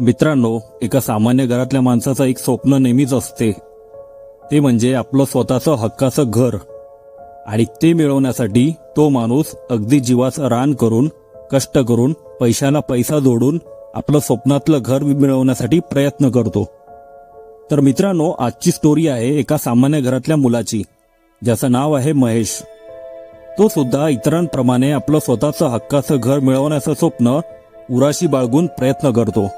मित्रांनो एका सामान्य घरातल्या माणसाचं एक स्वप्न नेहमीच असते. ते म्हणजे आपलं स्वतःचं हक्काचं घर. आणि ते मिळवण्यासाठी तो माणूस अगदी जीवाचं रान करून कष्ट करून पैशाला पैसा जोडून आपलं स्वप्नातलं घर मिळवण्यासाठी प्रयत्न करतो. तर मित्रांनो आजची स्टोरी आहे एका सामान्य घरातल्या मुलाची ज्याचं नाव आहे महेश. तो सुद्धा इतरांप्रमाणे आपलं स्वतःचं हक्काचं घर मिळवण्याचं स्वप्न उराशी बाळगून प्रयत्न करतो.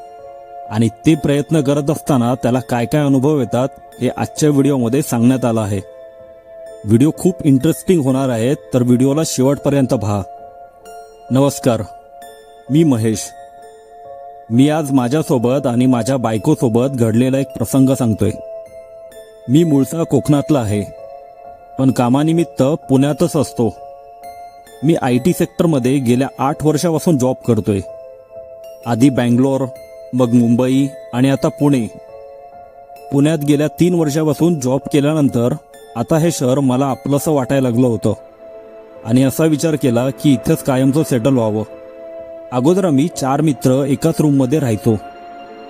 आणि ते प्रयत्न करत असताना त्याला काय काय अनुभव येतात हे आजच्या व्हिडिओमध्ये सांगण्यात आलं आहे. व्हिडिओ खूप इंटरेस्टिंग होणार आहे तर व्हिडिओला शेवटपर्यंत पहा. नमस्कार. मी महेश. मी आज माझ्यासोबत आणि माझ्या बायकोसोबत घडलेला एक प्रसंग सांगतोय. मी मूळचा कोकणातला आहे. पण कामानिमित्त पुण्यातच असतो. मी आय टी सेक्टरमध्ये गेल्या आठ वर्षापासून जॉब करतोय. आधी बँगलोर मग मुंबई आणि आता पुणे. पुण्यात गेल्या तीन वर्षापासून जॉब केल्यानंतर आता हे शहर मला आपलंसं वाटायला लागलं होतं. आणि असा विचार केला की इथेच कायमचं सेटल व्हावं. अगोदर आम्ही चार मित्र एकाच रूममध्ये राहायचो.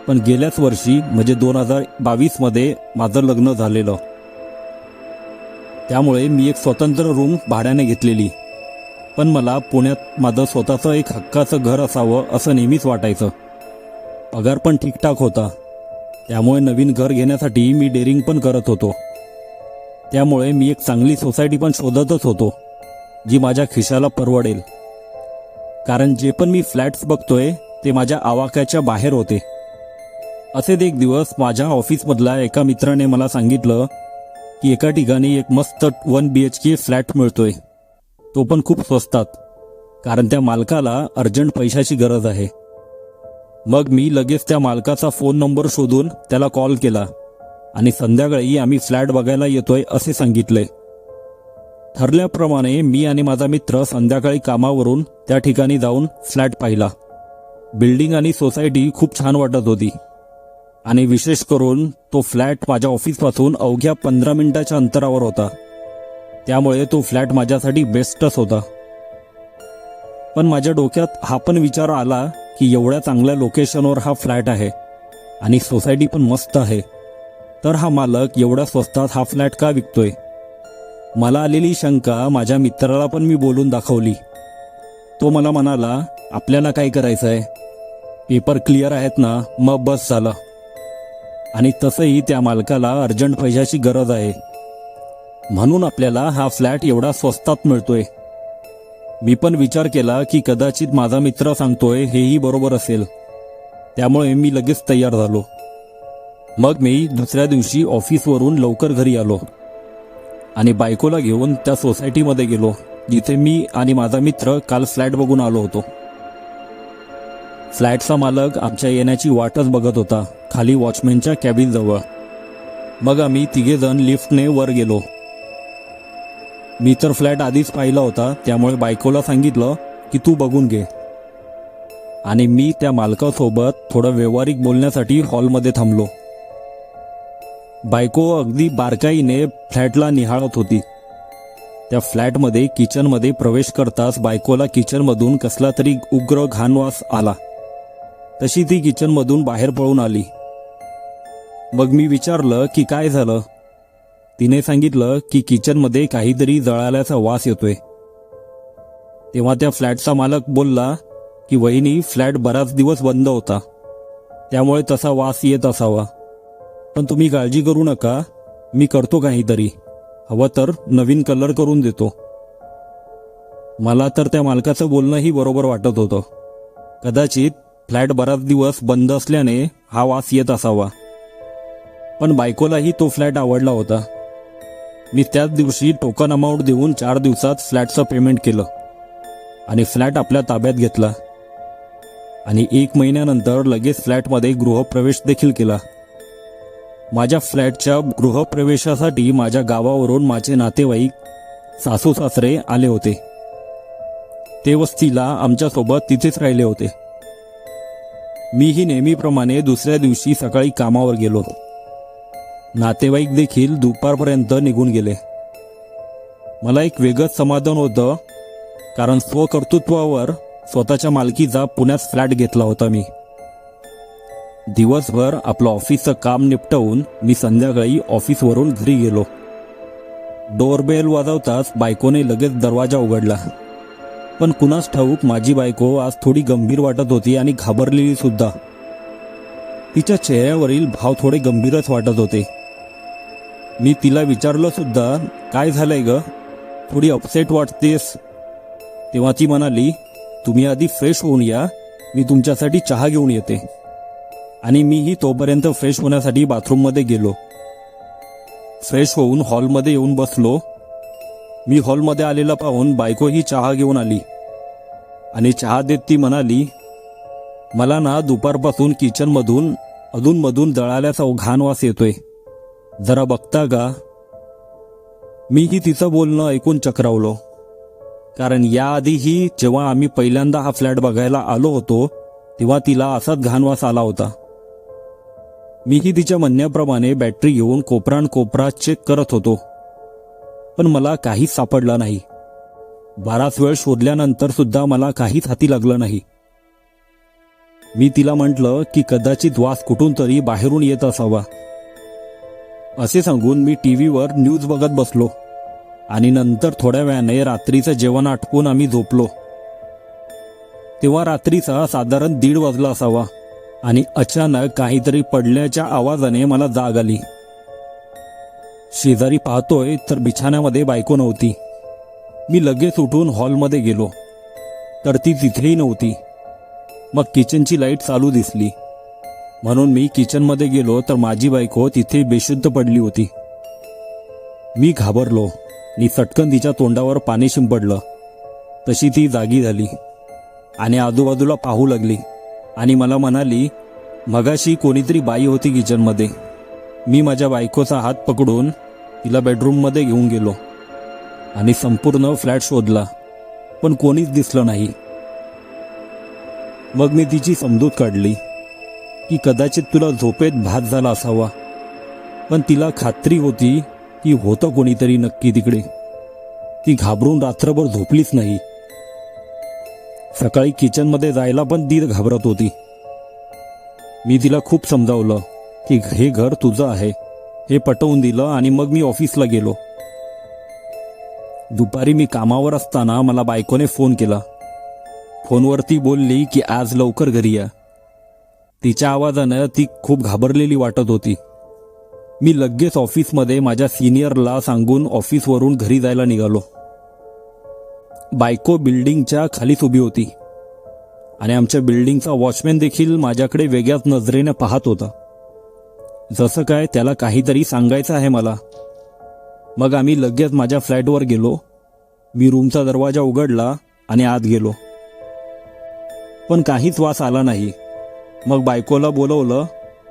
पण गेल्याच वर्षी म्हणजे दोन हजार बावीसमध्ये माझं लग्न झालेलं. त्यामुळे मी एक स्वतंत्र रूम भाड्याने घेतलेली. पण मला पुण्यात माझं स्वतःचं एक हक्काचं घर असावं असं नेहमीच वाटायचं. पगार पण ठीकठाक होता. त्यामुळे नवीन घर घेण्यासाठी मी डेअरिंग पण करत होतो. त्यामुळे मी एक चांगली सोसायटी पण शोधतच होतो जी माझ्या खिशाला परवडेल. कारण जे पण मी फ्लॅट्स बघतोय ते माझ्या आवाक्याच्या बाहेर होते. असेच एक दिवस माझ्या ऑफिसमधल्या एका मित्राने मला सांगितलं की एका ठिकाणी एक मस्त one B H K flat मिळतोय. तो पण खूप स्वस्तात कारण त्या मालकाला अर्जंट पैशाची गरज आहे. मग मी लगेच त्या मालकाचा फोन नंबर शोधून त्याला कॉल केला. आणि संध्याकाळी आम्ही फ्लॅट बघायला येतोय असे सांगितले. ठरल्याप्रमाणे मी आणि माझा मित्र संध्याकाळी कामावरून त्या ठिकाणी जाऊन फ्लॅट पाहिला. बिल्डिंग आणि सोसायटी खूप छान वाटत होती. आणि विशेष करून तो फ्लॅट माझ्या ऑफिसपासून अवघ्या पंधरा मिनिटाच्या अंतरावर होता. त्यामुळे तो फ्लॅट माझ्यासाठी बेस्टच होता. पण माझ्या डोक्यात हा पण विचार आला की एवढ्या चांगल्या लोकेशनवर हा फ्लॅट आहे. आणि सोसायटी पण मस्त आहे. तर हा मालक एवढ्या स्वस्तात हा फ्लॅट का विकतोय? मला आलेली शंका माझ्या मित्राला पण मी बोलून दाखवली. तो मला म्हणाला आपल्याला काय करायचं आहे पेपर क्लिअर आहेत ना मग बस झालं. आणि तसंही त्या मालकाला अर्जंट पैशाची गरज आहे. म्हणून आपल्याला हा फ्लॅट एवढा स्वस्तात मिळतोय. मी पण विचार केला की कदाचित माझा मित्र सांगतोय हेही बरोबर असेल. त्यामुळे मी लगेच तयार झालो. मग मी दुसऱ्या दिवशी ऑफिसवरून लवकर घरी आलो. आणि बायकोला घेऊन त्या सोसायटीमध्ये गेलो जिथे मी आणि माझा मित्र काल फ्लॅट बघून आलो होतो. फ्लॅटचा मालक आमच्या येण्याची वाटच बघत होता खाली वॉचमॅनच्या कॅबिनजवळ. मग आम्ही तिघेजण लिफ्टने वर गेलो. मी तर फ्लॅट आधीच पाहिला होता त्यामुळे बायकोला सांगितलं की तू बघून घे. आणि मी त्या मालकासोबत थोडं व्यवहारिक बोलण्यासाठी हॉलमध्ये थांबलो. बायको अगदी बारकाईने फ्लॅटला निहाळत होती. त्या फ्लॅटमध्ये किचनमध्ये प्रवेश करताच बायकोला किचनमधून कसला तरी उग्र घाणवास आला. तशी ती किचनमधून बाहेर पळून आली. मग मी विचारलं की काय झालं? तिने सांगितलं की किचनमध्ये काहीतरी जळाल्याचा वास येतोय. तेव्हा त्या फ्लॅटचा मालक बोलला की वहिनी फ्लॅट बराच दिवस बंद होता. त्यामुळे तसा वास येत असावा. पण तुम्ही काळजी करू नका. मी करतो काहीतरी. हवं तर नवीन कलर करून देतो. मला तर त्या मालकाचं बोलणंही बरोबर वाटत होतं. कदाचित फ्लॅट बराच दिवस बंद असल्याने हा वास येत असावा. पण बायकोलाही तो फ्लॅट आवडला होता. मी त्याच दिवशी टोकन अमाऊंट देऊन चार दिवसात फ्लॅटचं पेमेंट केलं. आणि फ्लॅट आपल्या ताब्यात घेतला. आणि एक महिन्यानंतर लगेच फ्लॅटमध्ये गृहप्रवेश देखील केला. माझ्या फ्लॅटच्या गृहप्रवेशासाठी माझ्या गावावरून माझे नातेवाईक सासू सासरे आले होते. ते वस्तीला आमच्यासोबत तिथेच राहिले होते. मीही नेहमीप्रमाणे दुसऱ्या दिवशी सकाळी कामावर गेलो. नातेवाईक देखील दुपारपर्यंत निघून गेले. मला एक वेगळंच समाधान होतं कारण स्वकर्तृत्वावर स्वतःच्या मालकीचा पुण्यात फ्लॅट घेतला होता मी. दिवसभर आपलं ऑफिसचं काम निपटवून मी संध्याकाळी ऑफिसवरून घरी गेलो. डोरबेल वाजवताच बायकोने लगेच दरवाजा उघडला. पण कुणास ठाऊक माझी बायको आज थोडी गंभीर वाटत होती आणि घाबरलेली सुद्धा. तिच्या चेहऱ्यावरील भाव थोडे गंभीरच वाटत होते. मी तिला विचारलं सुद्धा काय झालंय ग? थोडी अपसेट वाटतेस. तेव्हा ती म्हणाली तुम्ही आधी फ्रेश होऊन या. मी तुमच्यासाठी चहा घेऊन येते. आणि मीही तोपर्यंत फ्रेश होण्यासाठी बाथरूममध्ये गेलो. फ्रेश होऊन हॉलमध्ये येऊन बसलो. मी हॉलमध्ये आलेला पाहून बायको ही चहा घेऊन आली. आणि चहा देत ती म्हणाली मला ना दुपारपासून किचनमधून अधूनमधून जळाल्याचा घाण वास येतोय. जरा बघता का मीही तिचं बोलणं ऐकून चक्रावलो. कारण याआधीही जेव्हा आम्ही पहिल्यांदा हा फ्लॅट बघायला आलो होतो तेव्हा तिला असाच घाणवास आला होता. मीही तिच्या म्हणण्याप्रमाणे बॅटरी घेऊन कोपरान कोपरा चेक करत होतो. पण मला काहीच सापडलं नाही. बराच वेळ शोधल्यानंतर सुद्धा मला काहीच हाती लागलं नाही. मी तिला म्हटलं की कदाचित वास कुठून तरी बाहेरून येत असावा. असे सांगून मी टी व्हीवर न्यूज बघत बसलो. आणि नंतर थोड्या वेळाने रात्रीचं जेवण आटपून आम्ही झोपलो. तेव्हा रात्रीचा साधारण दीड वाजला असावा आणि अचानक काहीतरी पडल्याच्या आवाजाने मला जाग आली. शेजारी पाहतोय तर बिछाण्यामध्ये बायको नव्हती. मी लगेच उठून हॉलमध्ये गेलो. तर ती तिथेही नव्हती. मग किचनची लाइट चालू दिसली. म्हणून मी किचनमध्ये गेलो तर माझी बायको तिथे बेशुद्ध पडली होती. मी घाबरलो. आणि सटकन तिच्या तोंडावर पाणी शिंपडलं. तशी ती जागी झाली. आणि आजूबाजूला पाहू लागली. आणि मला म्हणाली मगाशी कोणीतरी बाई होती किचनमध्ये. मी माझ्या बायकोचा हात पकडून तिला बेडरूममध्ये घेऊन गेलो. आणि संपूर्ण फ्लॅट शोधला. पण कोणीच दिसलं नाही. मग मी तिची समजूत काढली. की कदाचित तुला झोपेत भात झाला असावा. पण तिला खात्री होती की होतं कोणीतरी नक्की तिकडे. ती घाबरून रात्रभर झोपलीच नाही. सकाळी किचनमध्ये जायला पण ती घाबरत होती. मी तिला खूप समजावलं की हे घर तुझं आहे. हे पटवून दिलं आणि मग मी ऑफिसला गेलो. दुपारी मी कामावर असताना मला बायकोने फोन केला. फोनवरती बोलली की आज लवकर घरी या. तिच्या आवाजानं ती खूप घाबरलेली वाटत होती. मी लगेच ऑफिसमध्ये माझ्या सिनियरला सांगून ऑफिसवरून घरी जायला निघालो. बायको बिल्डिंगच्या खालीच उभी होती. आणि आमच्या बिल्डिंगचा वॉचमॅन देखील माझ्याकडे वेगळ्याच नजरेनं पाहत होता. जसं काय त्याला काहीतरी सांगायचं आहे मला. मग आम्ही लगेच माझ्या फ्लॅटवर गेलो. मी रूमचा दरवाजा उघडला आणि आत गेलो. पण काहीच वास आला नाही. मग बायकोला बोलवलं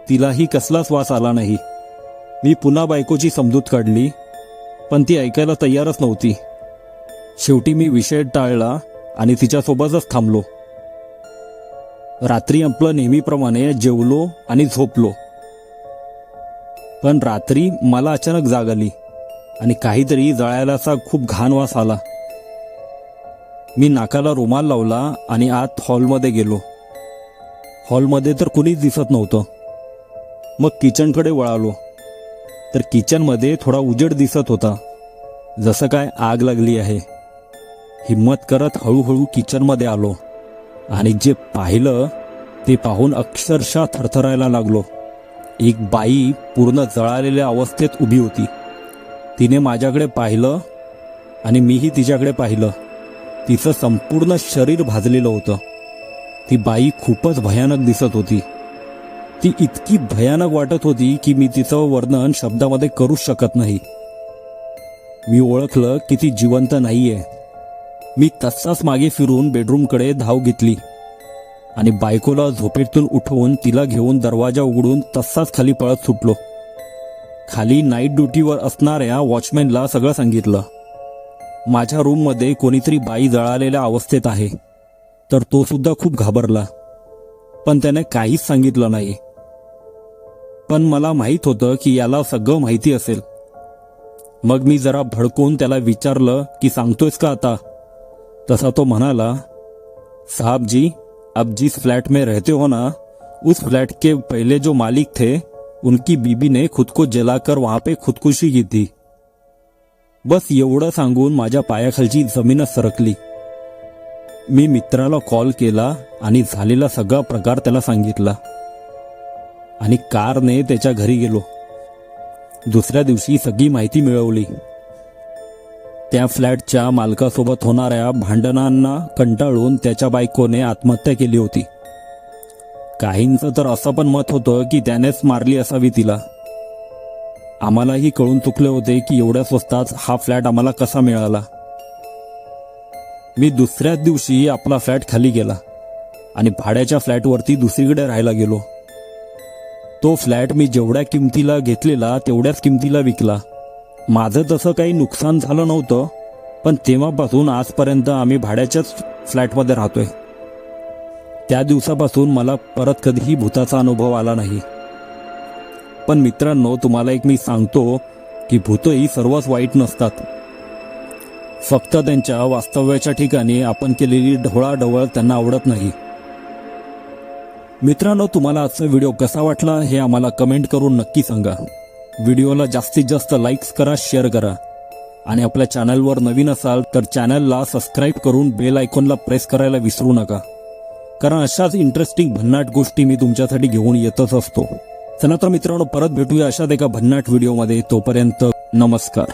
तिलाही कसलाच वास आला नाही. मी पुन्हा बायकोची समजूत काढली पण ती ऐकायला तयारच नव्हती. शेवटी मी विषय टाळला आणि तिच्यासोबतच थांबलो. रात्री आपलं नेहमीप्रमाणे जेवलो आणि झोपलो. पण रात्री मला अचानक जाग आली आणि काहीतरी जळायलाचा खूप घाण वास आला. मी नाकाला रुमाल लावला आणि आत हॉलमध्ये गेलो. हॉलमध्ये तर कुणीच दिसत नव्हतं. मग किचनकडे वळालो. तर किचनमध्ये थोडा उजेड दिसत होता. जसं काय आग लागली आहे. हिम्मत करत हळूहळू किचनमध्ये आलो. आणि जे पाहिलं ते पाहून अक्षरशः थरथरायला लागलो. एक बाई पूर्ण जळालेल्या अवस्थेत उभी होती. तिने माझ्याकडे पाहिलं आणि मीही तिच्याकडे पाहिलं. तिचं संपूर्ण शरीर भाजलेलं होतं. ती बाई खूपच भयानक दिसत होती. ती इतकी भयानक वाटत होती की मी तिचं वर्णन शब्दामध्ये करूच शकत नाही. मी ओळखलं की ती जिवंत नाहीये. मी तसाच मागे फिरून बेडरूमकडे धाव घेतली आणि बायकोला झोपेतून उठवून तिला घेऊन दरवाजा उघडून तसाच खाली पळत सुटलो. खाली नाईट ड्युटीवर असणाऱ्या वॉचमॅनला सगळं सांगितलं. माझ्या रूममध्ये कोणीतरी बाई जळालेल्या अवस्थेत आहे. तर तो सुद्धा खूप घाबरला. पण त्याने काहीच सांगितलं नाही. पण मला माहीत होतं की याला सगळं माहिती असेल. मग मी जरा भडकून त्याला विचारलं की सांगतोयस का आता? तसा तो म्हणाला साहब जी अब जिस फ्लैट में रहते हो ना उस फ्लैट के पहले जो मालिक थे उनकी बीबी ने खुद को जलाकर वहां पे खुदकुशी की थी। बस एवढं सांगून माझ्या पायाखालची जमीनच सरकली. मी मित्राला कॉल केला आणि झालेला सगळा प्रकार त्याला सांगितला. आणि कारने त्याच्या घरी गेलो. दुसऱ्या दिवशी सगळी माहिती मिळवली. त्या फ्लॅटच्या मालकासोबत होणाऱ्या भांडणांना कंटाळून त्याच्या बायकोने आत्महत्या केली होती. काहींचं तर असं पण मत होतं की त्यानेच मारली असावी तिला. आम्हालाही कळून चुकले होते की एवढ्या स्वस्तात हा फ्लॅट आम्हाला कसा मिळाला. मी दुसऱ्याच दिवशी आपला फ्लॅट खाली गेला आणि भाड्याच्या फ्लॅटवरती दुसरीकडे राहायला गेलो. तो फ्लॅट मी जेवढ्या किमतीला घेतलेला तेवढ्याच किमतीला विकला. माझं तसं काही नुकसान झालं नव्हतं पण तेव्हापासून आजपर्यंत आम्ही भाड्याच्याच फ्लॅटमध्ये राहतोय. त्या दिवसापासून मला परत कधीही भूताचा अनुभव आला नाही. पण मित्रांनो तुम्हाला एक मी सांगतो की भूतही सर्वच वाईट नसतात. फक्त त्यांच्या वास्तव्याच्या ठिकाणी आपण केलेली ढवळाढवळ त्यांना आवडत नाही. मित्रांनो तुम्हाला आजचा व्हिडिओ कसा वाटला हे आम्हाला कमेंट करून नक्की सांगा. व्हिडिओला जास्तीत जास्त लाईक्स करा शेअर करा. आणि आपल्या चॅनलवर नवीन असाल तर चॅनलला सबस्क्राईब करून बेल आयकॉनला प्रेस करायला विसरू नका. कारण अशाच इंटरेस्टिंग भन्नाट गोष्टी मी तुमच्यासाठी घेऊन येतच असतो. चला तर मित्रांनो परत भेटूया अशाच एका भन्नाट व्हिडिओमध्ये. तोपर्यंत नमस्कार.